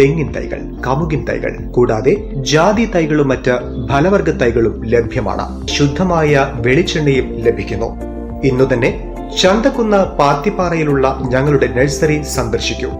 തെങ്ങിൻ തൈകൾ കമുകിൻ തൈകൾ കൂടാതെ ജാതി തൈകളും മറ്റ് ഫലവർഗ തൈകളും ലഭ്യമാണ്. ശുദ്ധമായ വെളിച്ചെണ്ണയും ലഭിക്കുന്നു. ഇന്നു തന്നെ ചന്തക്കുന്ന് പാത്തിപ്പാറയിലുള്ള ഞങ്ങളുടെ നഴ്സറി സന്ദർശിക്കൂ.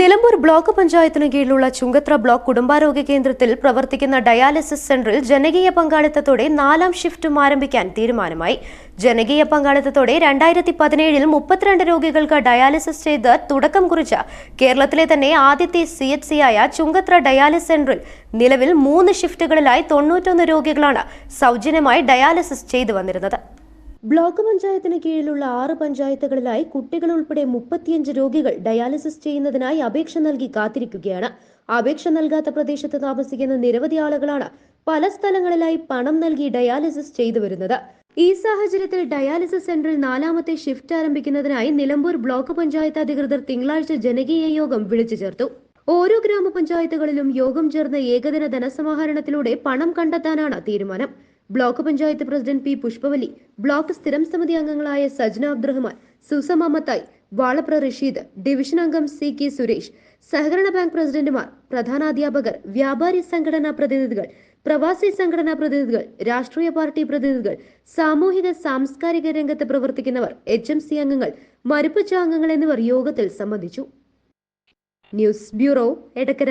നിലമ്പൂർ ബ്ലോക്ക് പഞ്ചായത്തിനു കീഴിലുള്ള ചുങ്കത്ര ബ്ലോക്ക് കുടുംബാരോഗ്യ കേന്ദ്രത്തിൽ പ്രവർത്തിക്കുന്ന ഡയാലിസിസ് സെന്ററിൽ ജനകീയ പങ്കാളിത്തത്തോടെ നാലാം ഷിഫ്റ്റും ആരംഭിക്കാൻ തീരുമാനമായി. ജനകീയ പങ്കാളിത്തത്തോടെ രണ്ടായിരത്തി പതിനേഴിൽ മുപ്പത്തിരണ്ട് രോഗികൾക്ക് ഡയാലിസിസ് ചെയ്ത് തുടക്കം കുറിച്ച കേരളത്തിലെ തന്നെ ആദ്യത്തെ സി എച്ച് സി ആയ ചുങ്കത്ര ഡയാലിസിസ് സെന്ററിൽ നിലവിൽ മൂന്ന് ഷിഫ്റ്റുകളിലായി തൊണ്ണൂറ്റൊന്ന് രോഗികളാണ് സൗജന്യമായി ഡയാലിസിസ് ചെയ്തു വന്നിരുന്നത്. ബ്ലോക്ക് പഞ്ചായത്തിന് കീഴിലുള്ള ആറ് പഞ്ചായത്തുകളിലായി കുട്ടികൾ ഉൾപ്പെടെ മുപ്പത്തിയഞ്ച് രോഗികൾ ഡയാലിസിസ് ചെയ്യുന്നതിനായി അപേക്ഷ നൽകി കാത്തിരിക്കുകയാണ്. അപേക്ഷ നൽകാത്ത പ്രദേശത്ത് താമസിക്കുന്ന നിരവധി ആളുകളാണ് പല സ്ഥലങ്ങളിലായി പണം നൽകി ഡയാലിസിസ് ചെയ്തു വരുന്നത്. ഈ സാഹചര്യത്തിൽ ഡയാലിസിസ് സെന്ററിൽ നാലാമത്തെ ഷിഫ്റ്റ് ആരംഭിക്കുന്നതിനായി നിലമ്പൂർ ബ്ലോക്ക് പഞ്ചായത്ത് അധികൃതർ തിങ്കളാഴ്ച ജനകീയ യോഗം വിളിച്ചു ചേർത്തു. ഓരോ ഗ്രാമപഞ്ചായത്തുകളിലും യോഗം ചേർന്ന് ഏകദിന ധനസമാഹരണത്തിലൂടെ പണം കണ്ടെത്താനാണ് തീരുമാനം. Block panchayat president P Pushpavalli block സ്ഥിരം സമിതി അംഗങ്ങളായ സജ്ന അബ്ദുറഹ്മാൻ സുസമ മത്തായി വാളപ്ര റഷീദ് ഡിവിഷൻ അംഗം സി കെ സുരേഷ് സഹകരണ ബാങ്ക് പ്രസിഡന്റുമാർ പ്രധാനാധ്യാപകർ വ്യാപാരി സംഘടനാ പ്രതിനിധികൾ പ്രവാസി സംഘടനാ പ്രതിനിധികൾ രാഷ്ട്രീയ പാർട്ടി പ്രതിനിധികൾ സാമൂഹിക സാംസ്കാരിക രംഗത്ത് പ്രവർത്തിക്കുന്നവർ എച്ച് എം സി അംഗങ്ങൾ മരുപ്പച്ച അംഗങ്ങൾ എന്നിവർ യോഗത്തിൽ സംബന്ധിച്ചു. News bureau Edakkara.